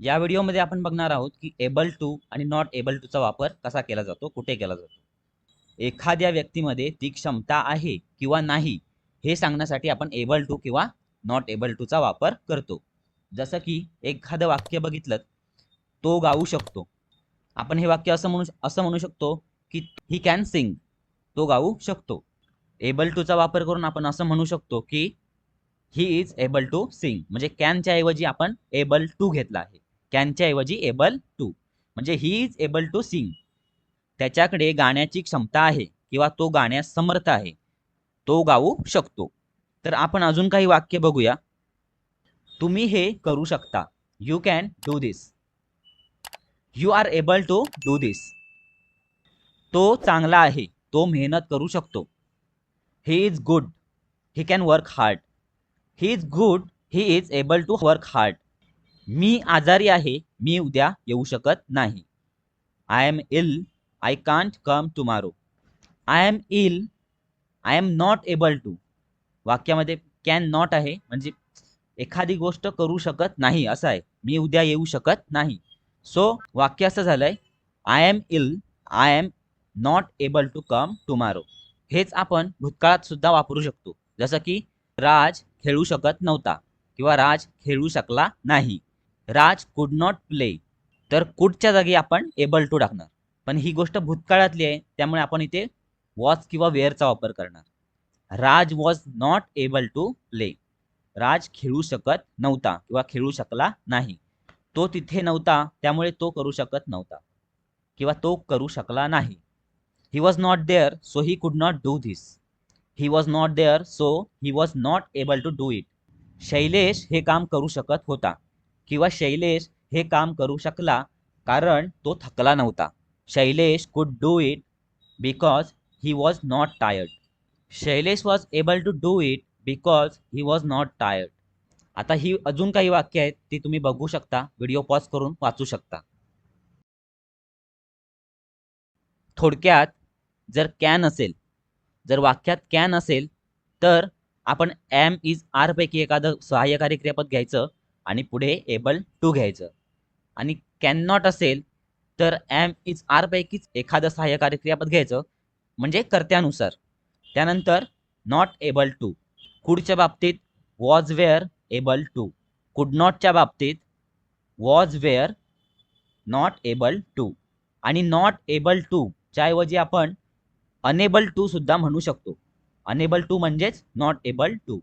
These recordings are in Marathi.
या व्हिडिओमध्ये आपण बघणार आहोत की एबल टू आणि नॉट एबल टूचा वापर कसा केला जातो कुठे केला जातो. एखाद्या व्यक्तीमध्ये ती क्षमता आहे किंवा नाही हे सांगण्यासाठी आपण एबल टू किंवा नॉट एबल टूचा वापर करतो. जसं की एखादं वाक्य बघितलं तो गाऊ शकतो. आपण हे वाक्य असं म्हणू असं म्हणू शकतो की ही कॅन सिंग तो गाऊ शकतो. एबल टूचा वापर करून आपण असं म्हणू शकतो की he is able to sing म्हणजे कॅनच्या ऐवजी आपण एबल टू घेतला आहे. कॅनच्या ऐवजी एबल टू म्हणजे he is able to sing त्याच्याकडे गाण्याची क्षमता आहे किंवा तो गाण्यास समर्थ आहे तो गाऊ शकतो. तर आपण अजून काही वाक्य बघूया. तुम्ही हे करू शकता. You can do this you are able to do this तो चांगला आहे तो मेहनत करू शकतो. He is good he can work hard he is good he is able to work hard मी आजारी आहे मी उद्या येऊ शकत नाही. I am ill I can't come tomorrow I am ill I am not able to वाक्यामध्ये कॅन नॉट आहे म्हणजे एखादी गोष्ट करू शकत नाही असं आहे. मी उद्या येऊ शकत नाही. सो वाक्य असं झालंय I am ill I am not able to come tomorrow हेच आपण भूतकाळात सुद्धा वापरू शकतो. जसं की राज खेळू शकत नव्हता किंवा राज खेळू शकला नाही. राज कुड नॉट प्ले तर कुडच्या जागी आपण एबल टू टाकणार. पण ही गोष्ट भूतकाळातली आहे त्यामुळे आपण इथे वॉज किंवा वेअरचा वापर करणार. Raj was not able to play Raj खेळू शकत नव्हता किंवा खेळू शकला नाही. तो तिथे नव्हता त्यामुळे तो करू शकत नव्हता. किंवा तो करू शकला नाही. He was not there so he could not do this he was not there so he was not able to do it Shailesh हे काम करू शकत होता. किंवा शैलेश हे काम करू शकला कारण तो थकला नव्हता. Shailesh could do it because he was not tired Shailesh was able to do it because he was not tired आता ही अजून काही वाक्य आहेत ती तुम्ही बघू शकता. व्हिडिओ पॉज करून वाचू शकता. थोडक्यात जर कॅन असेल जर वाक्यात कॅन असेल तर आपण एम इज आर पैकी एखादं सहाय्यकारी क्रियापद घ्यायचं. आणि पुढे एबल टू घ्यायचं. आणि कॅन नॉट असेल तर एम इज आरपैकीच एखादं सहाय्यकारी क्रियापद घ्यायचं. म्हणजे कर्त्यानुसार. त्यानंतर नॉट एबल टू कुडच्या बाबतीत? Was wear able to could नॉटच्या बाबतीत? Was were not able to आणि नॉट एबल टू च्या ऐवजी आपण अनेबल टू सुद्धा म्हणू शकतो. अनेबल टू म्हणजेच नॉट एबल टू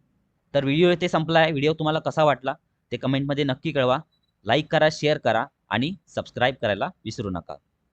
तर व्हिडिओ येथे संपला आहे व्हिडिओ तुम्हाला कसा वाटला? ते कमेंटमध्ये नक्की कळवा. लाईक करा शेअर करा आणि सबस्क्राईब करायला विसरू नका.